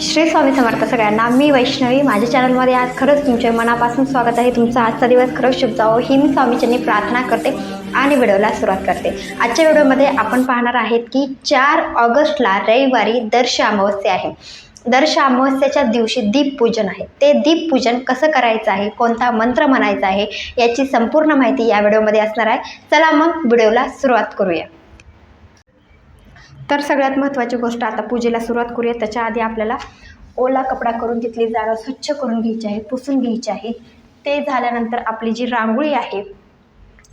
श्री स्वामी समर्थ सगळ्यांना. मी वैष्णवी. माझ्या चॅनलमध्ये आज खरंच तुमचे मनापासून स्वागत आहे. तुमचा आजचा दिवस खरंच शुभ जावो. ही मी स्वामीचरणी प्रार्थना करते आणि व्हिडिओला सुरुवात करते. आजच्या व्हिडिओमध्ये आपण पाहणार आहेत की चार ऑगस्टला रविवारी दर्श अमावस्या आहे. दर्श अमावस्याच्या दिवशी दीपपूजन आहे. ते दीपपूजन कसं करायचं आहे? कोणता मंत्र म्हणायचा आहे? याची संपूर्ण माहिती या व्हिडिओमध्ये असणार आहे. चला मग व्हिडिओला सुरुवात करूया. तर सगळ्यात महत्त्वाची गोष्ट आता पूजेला सुरुवात करूया. त्याच्या आधी आपल्याला ओला कपडा करून तिथली जागा स्वच्छ करून घ्यायची आहे पुसून घ्यायची आहे. ते झाल्यानंतर आपली जी रांगोळी आहे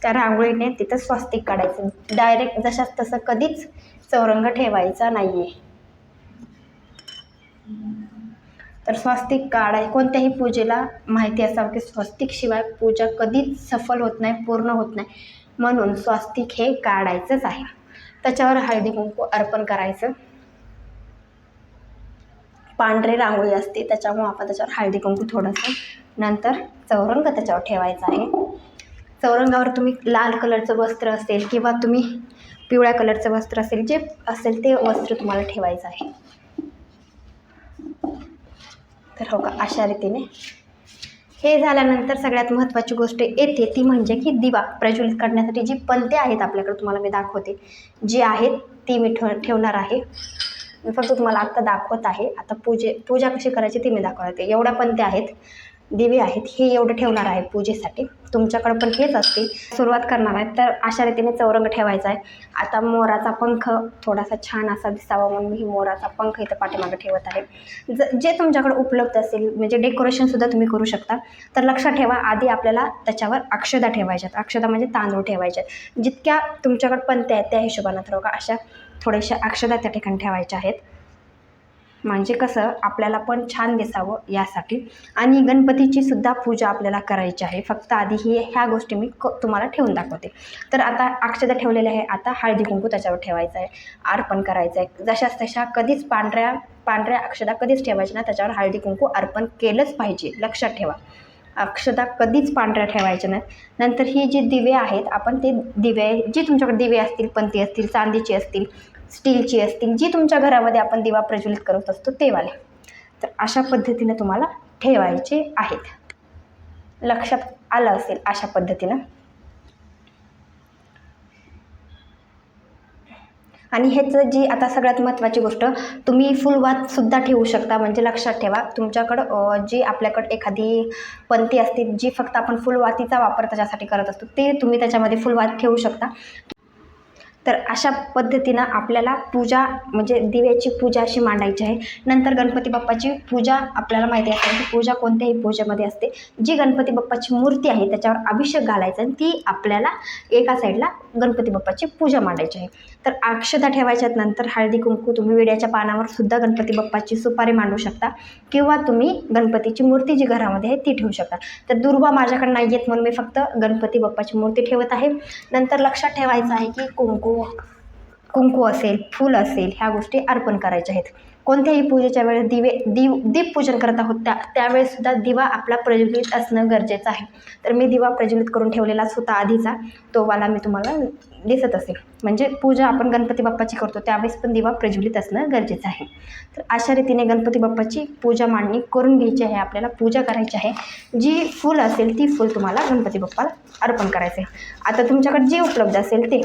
त्या रांगोळीने तिथं स्वस्तिक काढायचं. डायरेक्ट जशाच तसं कधीच चौरंग ठेवायचा नाही आहे तर स्वस्तिक काढाय कोणत्याही पूजेला माहिती असावं की स्वस्तिकशिवाय पूजा कधीच सफल होत नाही पूर्ण होत नाही. म्हणून स्वस्तिक हे काढायचंच आहे. त्याच्यावर हळदी कुंकू अर्पण करायचं. पांढरी रांगोळी असते त्याच्यामुळं आपण त्याच्यावर हळदी कुंकू थोडंसं नंतर चौरंग त्याच्यावर ठेवायचा आहे. चौरंगावर तुम्ही लाल कलरचं वस्त्र असेल किंवा तुम्ही पिवळ्या कलरचं वस्त्र असेल जे असेल ते वस्त्र तुम्हाला ठेवायचं आहे. तर हो का अशा रीतीने हे झाल्यानंतर सगळ्यात महत्त्वाची गोष्ट येते ती म्हणजे की दिवा प्रज्वलित करण्यासाठी जी पंते आहेत आपल्याकडे तुम्हाला मी दाखवते जी आहेत ती मी ठेव ठेवणार आहे. मी फक्त तुम्हाला आत्ता दाखवत आहे. आता पूजे पूजा कशी करायची ती मी दाखवते. एवढ्या पंते आहेत. दिवे आहेत हे एवढं ठेवणार आहे पूजेसाठी. तुमच्याकडं पण हेच असतील. सुरुवात करणार आहे. तर अशा रीतीने चौरंग ठेवायचा आहे. आता मोराचा पंख थोडासा छान असा दिसावा म्हणून मी मोराचा पंख इथं पाठीमागे ठेवत आहे. ज जे तुमच्याकडे उपलब्ध असेल म्हणजे डेकोरेशनसुद्धा तुम्ही करू शकता. तर लक्षात ठेवा आधी आपल्याला त्याच्यावर अक्षदा ठेवायच्यात. अक्षदा म्हणजे तांदूळ ठेवायच्यात जितक्या तुमच्याकडे पंत्या आहेत त्या हिशोबानं ठरवा का अशा थोड्याशा अक्षदा त्या ठिकाणी ठेवायच्या आहेत. म्हणजे कसं आपल्याला पण छान दिसावं यासाठी. आणि गणपतीची सुद्धा पूजा आपल्याला करायची आहे. फक्त आधी ही ह्या गोष्टी मी क तुम्हाला ठेवून दाखवते. तर आता अक्षता ठेवलेल्या आहे. आता हळदी कुंकू त्याच्यावर ठेवायचं आहे. अर्पण करायचं आहे. जशाच तशा कधीच पांढऱ्या पांढऱ्या अक्षता कधीच ठेवायच्या ना त्याच्यावर हळदी कुंकू अर्पण केलंच पाहिजे. लक्षात ठेवा. अक्षता कधीच पांढऱ्या ठेवायच्या नाहीत. नंतर ही जी दिवे आहेत आपण ते दिवे जी तुमच्याकडे दिवे असतील पंती असतील चांदीची असतील स्टीलची असतील जी तुमच्या घरामध्ये आपण दिवा प्रज्वलित करत असतो ते वाले तर अशा पद्धतीने तुम्हाला ठेवायचे आहेत. लक्षात आलं असेल अशा पद्धतीनं. आणि ह्याचं जी आता सगळ्यात महत्त्वाची गोष्ट तुम्ही सुद्धा ठेवू शकता म्हणजे लक्षात ठेवा तुमच्याकडं जी आपल्याकडं एखादी पंथी असते जी फक्त आपण फुलवातीचा वापर त्याच्यासाठी करत असतो ते तुम्ही त्याच्यामध्ये फुलवात ठेवू शकता. तर अशा पद्धतीनं आपल्याला पूजा म्हणजे दिव्याची पूजा अशी मांडायची आहे. नंतर गणपती बाप्पाची पूजा आपल्याला माहिती असते की पूजा कोणत्याही पूजेमध्ये असते. जी गणपती बाप्पाची मूर्ती आहे त्याच्यावर अभिषेक घालायचा आणि ती आपल्याला एका साईडला गणपती बाप्पाची पूजा मांडायची आहे. तर अक्षता ठेवायच्यात नंतर हळदी कुंकू तुम्ही विड्याच्या पानावर सुद्धा गणपती बाप्पाची सुपारी मांडू शकता. किंवा तुम्ही गणपतीची मूर्ती जी घरामध्ये आहे ती ठेवू शकता. तर दुर्वा माझ्याकडे नाही येत म्हणून मी फक्त गणपती बाप्पाची मूर्ती ठेवत आहे. नंतर लक्षात ठेवायचं आहे की कुंकू कुंकू असेल फूल असेल ह्या गोष्टी अर्पण करायच्या आहेत. कोणत्याही पूजेच्या वेळेस दिवे दिव दीपपूजन करत आहोत त्या त्यावेळेससुद्धा दिवा आपला प्रज्वलित असणं गरजेचं आहे. तर मी दिवा प्रज्वलित करून ठेवलेलाच होता आधीचा. तो वाला मी तुम्हाला दिसत असेल. म्हणजे पूजा आपण गणपती बाप्पाची करतो त्यावेळेस पण दिवा प्रज्वलित असणं गरजेचं आहे. तर अशा रीतीने गणपती बाप्पाची पूजा मांडणी करून घ्यायची आहे आपल्याला पूजा करायची आहे. जी फूल असेल ती फूल तुम्हाला गणपती बाप्पाला अर्पण करायचं आहे. आता तुमच्याकडे जे उपलब्ध असेल ते.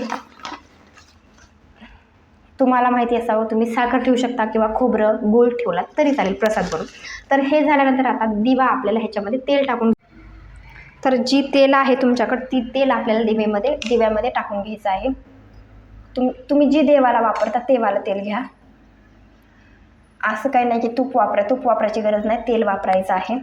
तुम्हाला माहिती असावं तुम्ही साखर ठेवू शकता किंवा खोबरं गूळ ठेवलात तरी चालेल प्रसाद बनून तर हे झाल्यानंतर आता दिवा आपल्याला ह्याच्यामध्ये तेल टाकून तर जी तेल आहे तुमच्याकडं ती तेल आपल्याला दिवेमध्ये दिव्यामध्ये टाकून घ्यायचं आहे. तुम तुम्ही जी देवाला वापरता तेवाला तेल घ्या. असं काही नाही की तूप वापरा तूप वापरायची गरज नाही तेल वापरायचं आहे.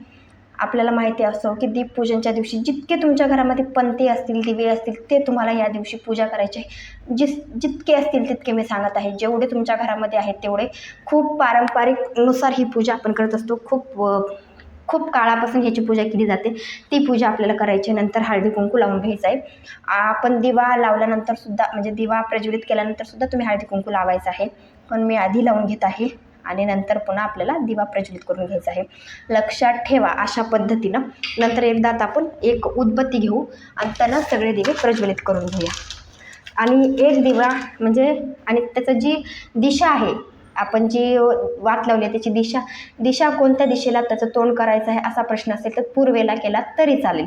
आपल्याला माहिती असतो की दीपपूजनच्या दिवशी जितके तुमच्या घरामध्ये पंते असतील दिवे असतील ते तुम्हाला या दिवशी पूजा करायचे आहे. जिस जितके असतील तितके मी सांगत आहे. जेवढे तुमच्या घरामध्ये आहेत तेवढे खूप पारंपरिकनुसार ही पूजा आपण करत असतो. खूप खूप काळापासून ह्याची पूजा केली जाते. ती पूजा आपल्याला करायची आहे. नंतर हळदी कुंकू लावून घ्यायचं आहे. आपण दिवा लावल्यानंतर सुद्धा म्हणजे दिवा प्रज्वलित केल्यानंतर सुद्धा तुम्ही हळदी कुंकू लावायचं आहे. पण मी आधी लावून घेत आहे. आणि नंतर पुन्हा आपल्याला दिवा प्रज्वलित करून घ्यायचा आहे. लक्षात ठेवा अशा पद्धतीनं. नंतर एकदा आता आपण एक उदबत्ती घेऊ आणि त्यांना सगळे दिवे प्रज्वलित करून घेऊया. आणि एक दिवा म्हणजे आणि त्याचं जी दिशा आहे आपण जी वात लावली आहे त्याची दिशा दिशा कोणत्या दिशेला त्याचं तोंड करायचं आहे असा प्रश्न असेल तर पूर्वेला केला तरी चालेल.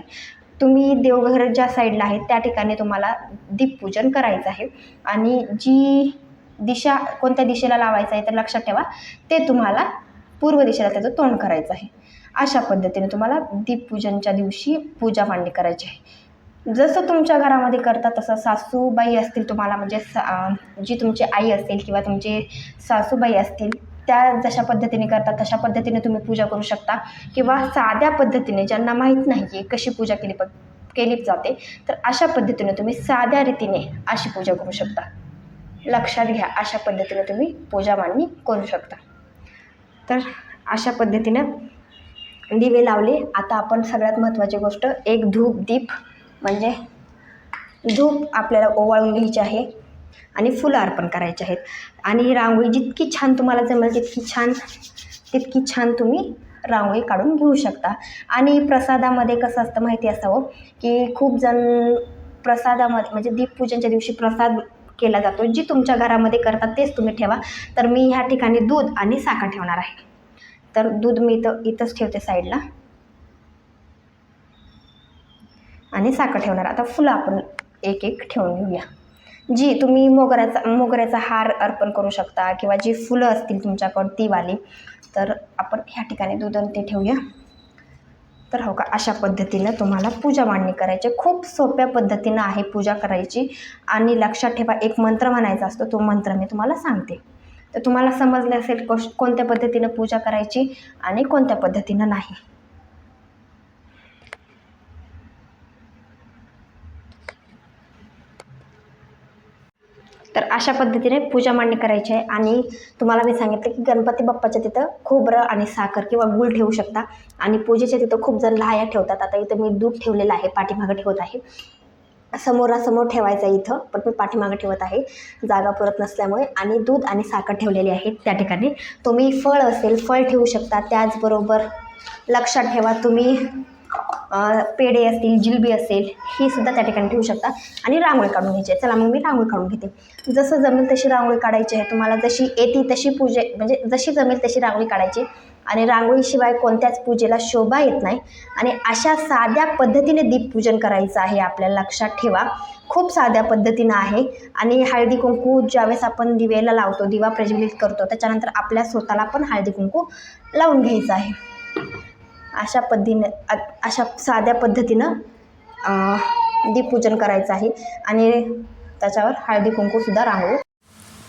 तुम्ही देवघर ज्या साईडला आहे त्या ठिकाणी तुम्हाला दीपपूजन करायचं आहे. आणि जी दिशा कोणत्या दिशेला लावायचं आहे तर लक्षात ठेवा. ते तुम्हाला पूर्व दिशेला त्याचं तोंड करायचं आहे. अशा पद्धतीने तुम्हाला दीपपूजनच्या दिवशी पूजा मांडणी करायची आहे. जसं तुमच्या घरामध्ये करता तसं सासूबाई असतील तुम्हाला म्हणजे सा जी तुमची आई असेल किंवा तुमचे सासूबाई असतील त्या जशा पद्धतीने करतात तशा पद्धतीने तुम्ही पूजा करू शकता. किंवा साध्या पद्धतीने ज्यांना माहीत नाही आहे कशी पूजा केली प केली जाते तर अशा पद्धतीने तुम्ही साध्या रीतीने अशी पूजा करू शकता. लक्षात घ्या अशा पद्धतीनं तुम्ही पूजा मांडणी करू शकता. तर अशा पद्धतीनं दिवे लावले. आता आपण सगळ्यात महत्त्वाची गोष्ट एक धूप दीप म्हणजे धूप आपल्याला ओवाळून घ्यायची आहे आणि फुलं अर्पण करायचे आहेत. आणि रांगोळी जितकी छान तुम्हाला जमेल तितकी छान तितकी छान तुम्ही रांगोळी काढून घेऊ शकता. आणि प्रसादामध्ये कसं असतं माहिती असावं की खूप जण प्रसादामध्ये म्हणजे दीपपूजनच्या दिवशी प्रसाद केला जातो. जी तुमच्या घरामध्ये करतात तेच तुम्ही ठेवा. तर मी ह्या ठिकाणी दूध आणि साखर ठेवणार आहे. तर दूध मी इथं इथंच ठेवते साईडला. आणि साखर ठेवणार. आता फुलं आपण एक एक ठेवून घेऊया. जी तुम्ही मोगऱ्याचा मोगऱ्याचा हार अर्पण करू शकता किंवा जी फुलं असतील तुमच्याकडं ती वाली. तर आपण ह्या ठिकाणी दूध आणि ते ठेवूया. तर हो का अशा पद्धतीनं तुम्हाला पूजा मांडणी करायची. खूप सोप्या पद्धतीनं आहे पूजा करायची. आणि लक्षात ठेवा एक मंत्र म्हणायचा असतो तो मंत्र मी तुम्हाला सांगते. तर तुम्हाला समजले असेल कोश कोणत्या पद्धतीनं पूजा करायची आणि कोणत्या पद्धतीनं नाही. तर अशा पद्धतीने पूजा मांडणी करायची आहे. आणि तुम्हाला मी सांगितलं की गणपती बाप्पाच्या तिथं खोबरं आणि साखर किंवा गूळ ठेवू शकता. आणि पूजेच्या तिथं खूप जण लाह्या ठेवतात. आता इथं मी दूध ठेवलेलं आहे पाठीमागं ठेवत आहे. समोरासमोर ठेवायचं आहे इथं पण मी पाठीमागं ठेवत आहे. जागा पुरत नसल्यामुळे आणि दूध आणि साखर ठेवलेली आहे त्या ठिकाणी. तुम्ही फळ असेल फळ ठेवू शकता. त्याचबरोबर लक्षात ठेवा तुम्ही पेढे असतील जिलबी असेल ही सुद्धा त्या ठिकाणी ठेवू शकता. आणि रांगोळी काढून घ्यायची आहे. चला मग मी रांगोळी काढून घेते. जसं जमेल तशी रांगोळी काढायची आहे. तुम्हाला जशी येते तशी पूजे म्हणजे जशी जमेल तशी रांगोळी काढायची. आणि रांगोळीशिवाय कोणत्याच पूजेला शोभा येत नाही. आणि अशा साध्या पद्धतीने दीपपूजन करायचं आहे आपल्याला लक्षात ठेवा. खूप साध्या पद्धतीनं आहे. आणि हळदी कुंकू ज्यावेळेस आपण दिवेला लावतो दिवा प्रज्वलित करतो त्याच्यानंतर आपल्या स्वतःला पण हळदी कुंकू लावून घ्यायचं आहे. अशा पद्धतीने अशा साध्या पद्धतीनं दीपपूजन करायचं आहे. आणि त्याच्यावर हळदी कुंकूसुद्धा रांगोळी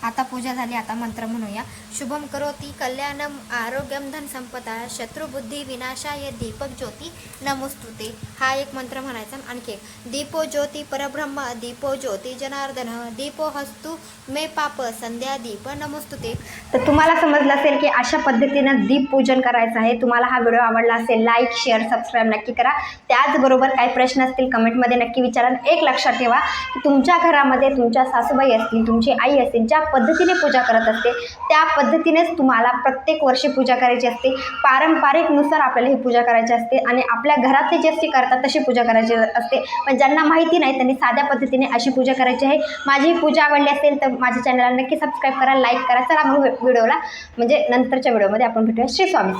आता पूजा झाली आता मंत्र म्हणूया. शुभम करोती कल्याणम आरोग्यम धन संपदा शत्रुबुद्धी विनाशाय दीपक ज्योती नमोस्तुते. हा एक मंत्र म्हणायचा आणखी एक. दीपो ज्योती परब्रह्म दीपो ज्योती जनार्दन दीपो हस्तू मे पाप संध्या दीप नमोस्तुते. तर तुम्हाला समजलं असेल की अशा पद्धतीनं दीपपूजन करायचं आहे. तुम्हाला हा व्हिडिओ आवडला असेल लाईक शेअर सबस्क्राईब नक्की करा. त्याचबरोबर काही प्रश्न असतील कमेंटमध्ये नक्की विचारा. आणि एक लक्षात ठेवा की तुमच्या घरामध्ये तुमच्या सासूबाई असतील तुमची आई असतील ज्या पद्धतीने पूजा करत असते. त्या पद्धतीनेच तुम्हाला प्रत्येक वर्षी पूजा करायची असते. पारंपरिकनुसार आपल्याला ही पूजा करायची असते आणि आपल्या घरातले जशी करतात तशी पूजा करायची असते. पण ज्यांना माहिती नाही त्यांनी साध्या पद्धतीने अशी पूजा करायची आहे. माझी ही पूजा आवडली असेल तर माझ्या चॅनलला नक्की सबस्क्राईब करा लाईक करा. चला मग व्हिडिओला म्हणजे नंतरच्या व्हिडिओमध्ये आपण भेटूया. श्री स्वामी